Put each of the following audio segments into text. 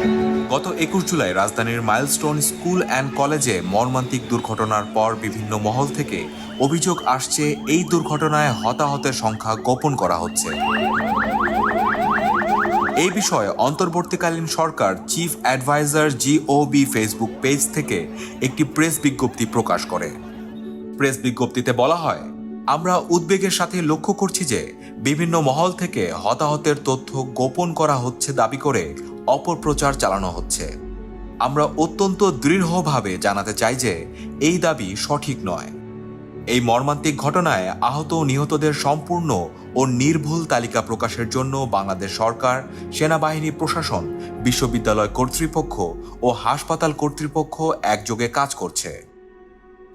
গত একুশ জুলাই রাজধানীর মাইলস্টোন স্কুল অ্যান্ড কলেজে মর্মান্তিক দুর্ঘটনার পর বিভিন্ন মহল থেকে অভিযোগ আসছে, এই দুর্ঘটনায় হতাহতের সংখ্যা গোপন করা হচ্ছে। এই বিষয়ে অন্তর্বর্তীকালীন সরকার chief adviser GOB Facebook page থেকে একটি প্রেস বিজ্ঞপ্তি প্রকাশ করে। প্রেস বিজ্ঞপ্তিতে বলা হয়, আমরা উদ্বেগের সাথে লক্ষ্য করছি যে বিভিন্ন মহল থেকে হতাহতের তথ্য গোপন করা হচ্ছে দাবি করে অপপ্রচার চালানো হচ্ছে। আমরা অত্যন্ত দৃঢ়ভাবে জানাতে চাই যে, এই দাবি সঠিক নয়। এই মর্মান্তিক ঘটনায় আহত ও নিহতদের সম্পূর্ণ ও নির্ভুল তালিকা প্রকাশের জন্য বাংলাদেশ সরকার, সেনাবাহিনী, প্রশাসন, বিশ্ববিদ্যালয় কর্তৃপক্ষ ও হাসপাতাল কর্তৃপক্ষ একযোগে কাজ করছে।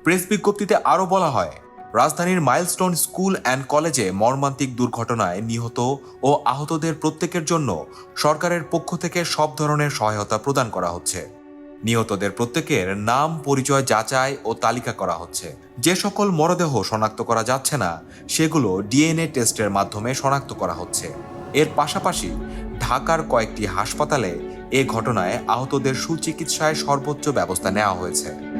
প্রেস বিজ্ঞপ্তিতে আরও বলা হয় রাজধানীর মাইলস্টোন স্কুল অ্যান্ড কলেজে মর্মান্তিক দুর্ঘটনায় নিহত ও আহতদের প্রত্যেকের জন্য সরকারের পক্ষ থেকে সব ধরনের সহায়তা প্রদান করা হচ্ছে। নিহতদের প্রত্যেকের নাম, পরিচয়, যাচাই ও তালিকা করা হচ্ছে। যে সকল মরদেহ শনাক্ত করা যাচ্ছে না, সেগুলো ডিএনএ টেস্টের মাধ্যমে শনাক্ত করা হচ্ছে। এর পাশাপাশি ঢাকার কয়েকটি হাসপাতালে এ ঘটনায় আহতদের সুচিকিৎসায় সর্বোচ্চ ব্যবস্থা নেওয়া হয়েছে।